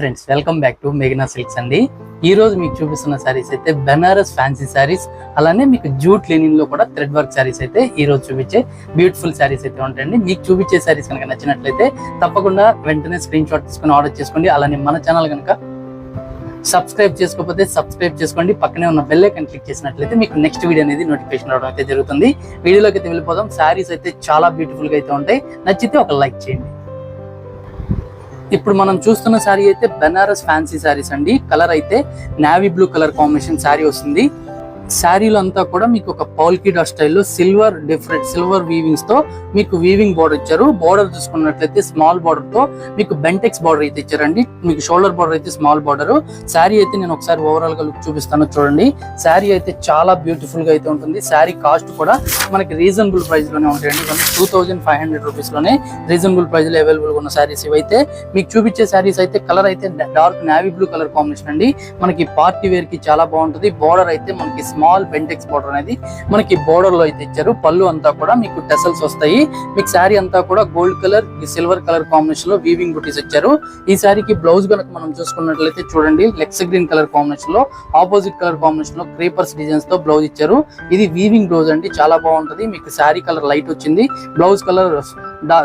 Friends welcome back to మేఘనా silks అండి. ఈ రోజు మీకు చూపిస్తున్న శారీస్ అయితే బెనారస్ ఫ్యాన్సీ శారీస్ అలానే మీకు జూట్ లెనిన్లో కూడా థ్రెడ్ వర్క్ శారీస్ అయితే ఈ రోజు చూపించే బ్యూటిఫుల్ శారీస్ అయితే ఉంటాయండి. మీకు చూపించే శారీస్ కనుక నచ్చినట్లయితే తప్పకుండా వెంటనే స్క్రీన్ షాట్ తీసుకుని ఆర్డర్ చేసుకోండి. అలానే మన ఛానల్ కనుక సబ్స్క్రైబ్ చేసుకోకపోతే సబ్స్క్రైబ్ చేసుకోండి. పక్కనే ఉన్న బెల్ ఐకన్ క్లిక్ చేసినట్లయితే మీకు నెక్స్ట్ వీడియో అనేది నోటిఫికేషన్ రావడం అయితే జరుగుతుంది. వీడియోలోకి అయితే వెళ్ళిపోదాం. శారీస్ అయితే చాలా బ్యూటిఫుల్గా అయితే ఉంటాయి. నచ్చితే ఒక లైక్ చేయండి. ఇప్పుడు మనం చూస్తున్న శారీ అయితే బెనారస్ ఫ్యాన్సీ శారీస్ అండి. కలర్ అయితే navy blue colour combination sari వస్తుంది. శారీలో అంతా కూడా మీకు ఒక పౌల్కిడా స్టైల్లో సిల్వర్ డిఫరెంట్ సిల్వర్ వీవింగ్స్తో మీకు వీవింగ్ బార్డర్ ఇచ్చారు. బార్డర్ చూసుకున్నట్లయితే స్మాల్ బార్డర్తో మీకు బెంటెక్స్ బార్డర్ అయితే ఇచ్చారండి. మీకు షోల్డర్ బార్డర్ అయితే స్మాల్ బార్డర్ శారీ అయితే నేను ఒకసారి ఓవరాల్గా లుక్ చూపిస్తాను చూడండి. శారీ అయితే చాలా బ్యూటిఫుల్గా అయితే ఉంటుంది. శారీ కాస్ట్ కూడా మనకి రీజనబుల్ ప్రైస్లోనే ఉంటాయండి. టూ థౌజండ్ ఫైవ్ హండ్రెడ్ రూపీస్లోనే రీజనబుల్ ప్రైస్లో అవైలబుల్ ఉన్న శారీస్ ఇవైతే. మీకు చూపించే శారీస్ అయితే కలర్ అయితే dark navy blue colour combination అండి. మనకి పార్టీ వేర్కి చాలా బాగుంటుంది. బార్డర్ అయితే మనకి స్మాల్ బెంటెక్స్ బోర్డర్ అనేది మనకి బోర్డర్లో అయితే ఇచ్చారు. పళ్ళు అంతా కూడా మీకు టెసల్స్ వస్తాయి. మీకు శారీ అంతా కూడా గోల్డ్ కలర్ సిల్వర్ కలర్ కాంబినేషన్లో వీవింగ్ బుటీస్ ఇచ్చారు. ఈ శారీకి బ్లౌజ్ కనుక మనం చూసుకున్నట్లయితే చూడండి లెక్స్ గ్రీన్ కలర్ కాంబినేషన్లో ఆపోజిట్ కలర్ కాంబినేషన్లో క్రీపర్స్ డిజైన్స్తో బ్లౌజ్ ఇచ్చారు. ఇది వీవింగ్ బ్లౌజ్ అండి చాలా బాగుంటది. మీకు శారీ కలర్ లైట్ వచ్చింది. Blouse colour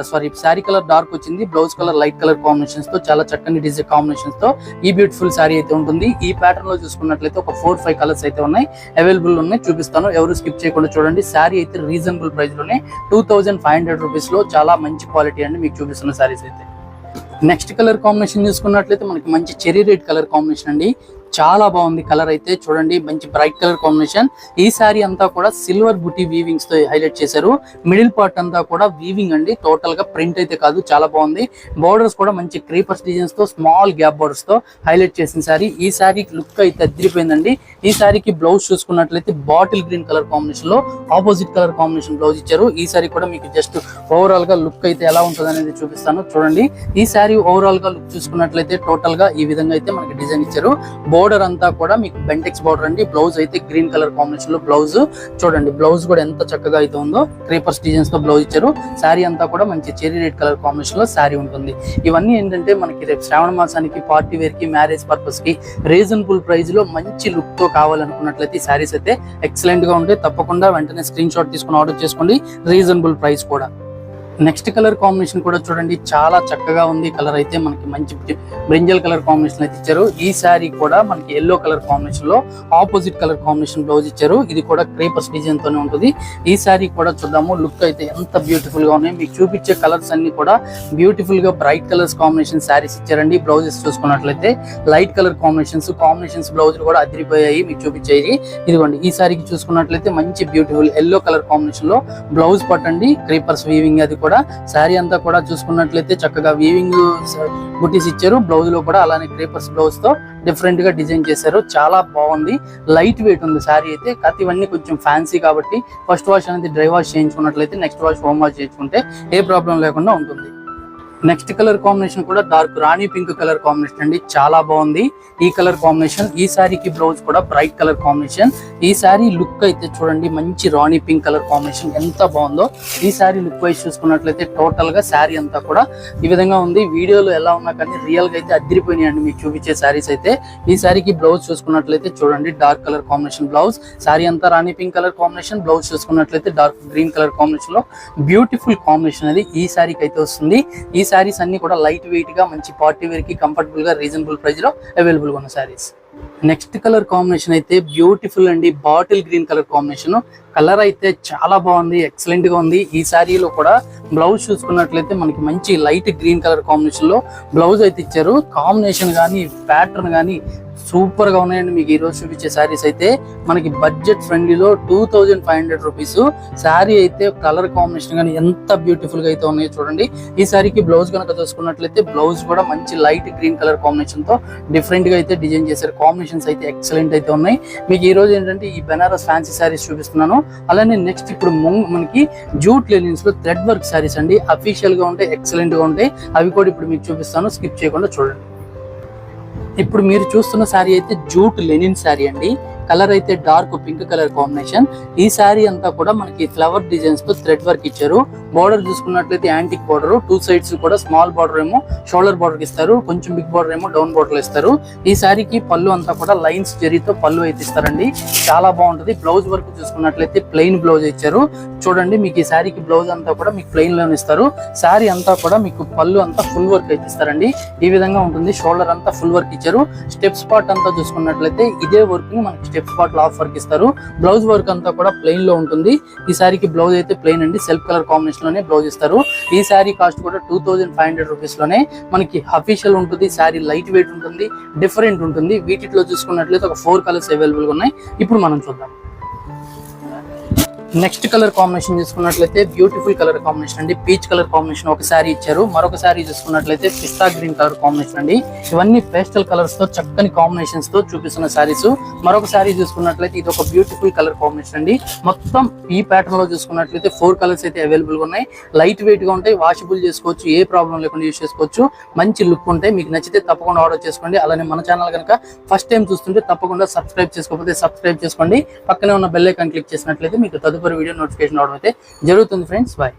sorry sari colour dark వచ్చింది బ్లౌజ్ కలర్ లైట్ కలర్ కాంబినేషన్స్తో చాలా చక్కని డిజైన్ కాంబినేషన్స్తో ఈ బ్యూటిఫుల్ శారీ అయితే ఉంటుంది. ఈ ప్యాటర్న్లో చూసుకున్నట్లయితే ఒక ఫోర్ ఫైవ్ కలర్స్ అయితే ఉన్నాయి. అవైలబుల్ ఉన్నాయి చూపిస్తాను. ఎవరు స్కిప్ చేయకుండా చూడండి. శారీ అయితే రీజనబుల్ ప్రైస్లోనే టూ థౌసండ్ ఫైవ్ హండ్రెడ్ రూపీస్లో చాలా మంచి క్వాలిటీ అండి మీకు చూపిస్తున్న శారీస్ అయితే. నెక్స్ట్ కలర్ కాంబినేషన్ చూసుకున్నట్లయితే మనకి మంచి చెరీ రెడ్ కలర్ కాంబినేషన్ అండి. చాలా బాగుంది కలర్ అయితే. చూడండి మంచి బ్రైట్ కలర్ కాంబినేషన్ ఈ సారీ అంతా కూడా సిల్వర్ బుటీ వీవింగ్స్తో హైలైట్ చేశారు. మిడిల్ పార్ట్ అంతా కూడా వీవింగ్ అండి. టోటల్గా ప్రింట్ అయితే కాదు చాలా బాగుంది. బోర్డర్స్ కూడా మంచి క్రీపర్స్ డిజైన్స్తో స్మాల్ గ్యాప్ బోర్డర్స్తో హైలైట్ చేసిన సారీ ఈ సారీ లుక్ అయితే అదిరిపోయిందండి ఈ సారీకి బ్లౌజ్ చూసుకున్నట్లయితే బాటిల్ గ్రీన్ కలర్ కాంబినేషన్లో ఆపోజిట్ కలర్ కాంబినేషన్ బ్లౌజ్ ఇచ్చారు. ఈ సారీ కూడా మీకు జస్ట్ ఓవరాల్గా లుక్ అయితే ఎలా ఉంటుంది అనేది చూపిస్తాను. చూడండి ఈ సారీ ఓవరాల్గా లుక్ చూసుకున్నట్లయితే టోటల్గా ఈ విధంగా అయితే మనకి డిజైన్ ఇచ్చారు. బోర్డర్ అంతా కూడా మీకు బెంటెక్స్ బోర్డర్ అండి. బ్లౌజ్ అయితే గ్రీన్ కలర్ కాంబినేషన్లో బ్లౌజ్. చూడండి బ్లౌజ్ కూడా ఎంత చక్కగా అయితే ఉందో క్రీపర్స్ డిజైన్స్తో బ్లౌజ్ ఇచ్చారు. శారీ అంతా కూడా మంచి చెరీ రెడ్ కలర్ కాంబినేషన్లో శారీ ఉంటుంది. ఇవన్నీ ఏంటంటే మనకి రేపు శ్రావణ మాసానికి పార్టీ వేర్కి మ్యారేజ్ పర్పస్కి రీజనబుల్ ప్రైస్లో మంచి లుక్తో కావాలనుకున్నట్లయితే ఈ శారీస్ అయితే ఎక్సలెంట్గా ఉంటాయి. తప్పకుండా వెంటనే స్క్రీన్ షాట్ తీసుకుని ఆర్డర్ చేసుకోండి. రీజనబుల్ ప్రైస్ కూడా. నెక్స్ట్ కలర్ కాంబినేషన్ కూడా చూడండి చాలా చక్కగా ఉంది. కలర్ అయితే మనకి మంచి బ్రింజల్ కలర్ కాంబినేషన్ అయితే ఇచ్చారు. ఈ శారీ కూడా మనకి ఎల్లో కలర్ కాంబినేషన్లో ఆపోజిట్ కలర్ కాంబినేషన్ బ్లౌజ్ ఇచ్చారు. ఇది కూడా క్రేపర్స్ డిజైన్ తోనే ఉంటుంది. ఈ శారీ కూడా చూద్దాము. లుక్ అయితే ఎంత బ్యూటిఫుల్గా ఉన్నాయి. మీకు చూపించే కలర్స్ అన్ని కూడా బ్యూటిఫుల్గా బ్రైట్ కలర్స్ కాంబినేషన్ శారీస్ ఇచ్చారండి. బ్లౌజెస్ చూసుకున్నట్లయితే light colour combinations combinations blouse కూడా అదిరిపోయాయి మీకు చూపించేది. ఇదిగోండి ఈ శారీకి చూసుకున్నట్లయితే మంచి బ్యూటిఫుల్ ఎల్లో కలర్ కాంబినేషన్లో బ్లౌజ్ పట్టండి. క్రీపర్స్ వీవింగ్ అది కూడా శారీ అంతా కూడా చూసుకున్నట్లయితే చక్కగా వీవింగ్ బుటీస్ ఇచ్చారు. బ్లౌజ్లో కూడా అలానే క్రీపర్స్ బ్లౌజ్తో డిఫరెంట్గా డిజైన్ చేశారు. చాలా బాగుంది. లైట్ వెయిట్ ఉంది శారీ అయితే. కాకపోతే ఇవన్నీ కొంచెం ఫ్యాన్సీ కాబట్టి ఫస్ట్ వాష్ అనేది డ్రై వాష్ చేయించుకున్నట్లయితే నెక్స్ట్ వాష్ హోమ్ వాష్ చేయించుకుంటే ఏ ప్రాబ్లం లేకుండా ఉంటుంది. నెక్స్ట్ కలర్ కాంబినేషన్ కూడా dark rani pink colour combination అండి. చాలా బాగుంది. ఈ కలర్ కాంబినేషన్ ఈ శారీకి బ్లౌజ్ కూడా బ్రైట్ కలర్ కాంబినేషన్. ఈ శారీ లుక్ అయితే చూడండి మంచి రాణి పింక్ కలర్ కాంబినేషన్ ఎంత బాగుందో. ఈ శారీ లుక్ వైజ్ చూసుకున్నట్లయితే టోటల్గా శారీ అంతా కూడా ఈ విధంగా ఉంది. వీడియోలో ఎలా ఉన్నా కానీ రియల్గా అయితే అద్దరిపోయినాయండి మీకు చూపించే శారీస్ అయితే. ఈ శారీకి బ్లౌజ్ చూసుకున్నట్లయితే చూడండి dark colour combination blouse. Sari అంతా rani pink colour combination blouse చూసుకున్నట్లయితే డార్క్ గ్రీన్ కలర్ కాంబినేషన్లో బ్యూటిఫుల్ కాంబినేషన్ అది ఈ శారీకి అయితే వస్తుంది. ఈ శారీస్ అన్ని కూడా లైట్ వెయిట్గా మంచి పార్టీ వేర్కి కంఫర్టబుల్గా రీజనబుల్ ప్రైస్లో అవైలబుల్గా ఉన్న శారీస్ నెక్స్ట్ కలర్ కాంబినేషన్ అయితే బ్యూటిఫుల్ అండి. Bottle green colour combination colour అయితే చాలా బాగుంది ఎక్సలెంట్గా ఉంది. ఈ శారీలో కూడా బ్లౌజ్ చూసుకున్నట్లయితే మనకి మంచి లైట్ గ్రీన్ కలర్ కాంబినేషన్లో బ్లౌజ్ అయితే ఇచ్చారు. కాంబినేషన్ కానీ ప్యాటర్న్ కానీ సూపర్గా ఉన్నాయండి. మీకు ఈ రోజు చూపించే శారీస్ అయితే మనకి budget ఫ్రెండ్లీలో two thousand five hundred rupees sari అయితే కలర్ కాంబినేషన్ కానీ ఎంత బ్యూటిఫుల్గా అయితే ఉన్నాయో చూడండి. ఈ శారీకి బ్లౌజ్ కనుక చూసుకున్నట్లయితే బ్లౌజ్ కూడా మంచి లైట్ గ్రీన్ కలర్ కాంబినేషన్తో డిఫరెంట్గా అయితే డిజైన్ చేశారు. కాంబినేషన్స్ అయితే ఎక్సలెంట్ అయితే ఉన్నాయి. మీకు ఈ రోజు ఏంటంటే ఈ బెనారస్ ఫ్యాన్సీ శారీస్ చూపిస్తున్నాను. అలానే నెక్స్ట్ ఇప్పుడు మనకి జూట్ లెనిన్స్లో థ్రెడ్ వర్క్ శారీస్ అండి. అఫీషియల్గా ఉంటాయి ఎక్సలెంట్గా ఉంటాయి. అవి కూడా ఇప్పుడు మీకు చూపిస్తాను. స్కిప్ చేయకుండా చూడండి. ఇప్పుడు మీరు చూస్తున్న శారీ అయితే జూట్ లెనిన్ శారీ అండి. కలర్ అయితే డార్క్ పింక్ కలర్ కాంబినేషన్. ఈ శారీ అంతా కూడా మనకి ఫ్లవర్ డిజైన్స్తో థ్రెడ్ వర్క్ ఇచ్చారు. బార్డర్ చూసుకున్నట్లయితే యాంటిక్ బార్డర్. టూ సైడ్స్ కూడా స్మాల్ బార్డర్ ఏమో షోల్డర్ బార్డర్ ఇస్తారు. కొంచెం బిగ్ బార్డర్ ఏమో డౌన్ బార్డర్ ఇస్తారు. ఈ శారీకి పళ్ళు అంతా కూడా లైన్స్ జరీతో పళ్ళు అయితే ఇస్తారండి. చాలా బాగుంటుంది. బ్లౌజ్ వర్క్ చూసుకున్నట్లయితే ప్లెయిన్ బ్లౌజ్ ఇచ్చారు. చూడండి మీకు ఈ శారీకి బ్లౌజ్ అంతా కూడా మీకు ప్లెయిన్లోనే ఇస్తారు. శారీ అంతా కూడా మీకు పళ్ళు అంతా ఫుల్ వర్క్ అయితే ఇస్తారండి. ఈ విధంగా ఉంటుంది. షోల్డర్ అంతా ఫుల్ వర్క్ ఇచ్చారు. స్టెప్స్ పార్ట్ అంతా చూసుకున్నట్లయితే ఇదే వర్క్ని మనకి స్టెప్ బాటిల్ ఆఫ్ వర్క్ ఇస్తారు. బ్లౌజ్ వర్క్ అంతా కూడా ప్లెయిన్లో ఉంటుంది. ఈ శారీకి బ్లౌజ్ అయితే ప్లెయిన్ అండి. సెల్ఫ్ కలర్ కాంబినేషన్లోనే బ్లౌజ్ ఇస్తారు. ఈ శారీ కాస్ట్ కూడా టూ థౌజండ్ ఫైవ్ హండ్రెడ్ రూపీస్లోనే మనకి అఫీషియల్ ఉంటుంది. శారీ లైట్ వెయిట్ ఉంటుంది డిఫరెంట్ ఉంటుంది. వీటిలో చూసుకున్నట్లయితే ఒక ఫోర్ కలర్స్ అవైలబుల్గా ఉన్నాయి. ఇప్పుడు మనం చూద్దాం. నెక్స్ట్ కలర్ కాంబినేషన్ చూసుకున్నట్లయితే బ్యూటిఫుల్ కలర్ కాంబినేషన్ అండి. పీచ్ కలర్ కాంబినేషన్ ఒక శారీ ఇచ్చారు. మరొక శారీ చూసుకున్నట్లయితే పిస్తా గ్రీన్ కలర్ కాంబినేషన్ అండి. ఇవన్నీ పేస్టల్ కలర్స్తో చక్కని కాంబినేషన్స్తో చూపిస్తున్న శారీస్. మరొక శారీ చూసుకున్నట్లయితే ఇది ఒక బ్యూటిఫుల్ కలర్ కాంబినేషన్ అండి. మొత్తం ఈ ప్యాటర్న్లో చూసుకున్నట్లయితే ఫోర్ కలర్స్ అయితే అవైలబుల్గా ఉన్నాయి. లైట్ వెయిట్గా ఉంటాయి వాషబుల్ చేసుకోవచ్చు ఏ ప్రాబ్లం లేకుండా యూస్ చేసుకోవచ్చు. మంచి లుక్ ఉంటాయి. మీకు నచ్చితే తప్పకుండా ఆర్డర్ చేసుకోండి. అలానే మన ఛానల్ కనుక ఫస్ట్ టైం చూస్తుంటే తప్పకుండా సబ్స్క్రైబ్ చేసుకోకపోతే సబ్స్క్రైబ్ చేసుకోండి. పక్కనే ఉన్న బెల్ ఐకాన్ క్లిక్ చేసినట్లయితే మీకు తదుపరి వీడియో నోటిఫికేషన్ రావడం అయితే జరుగుతుంది ఫ్రెండ్స్. బాయ్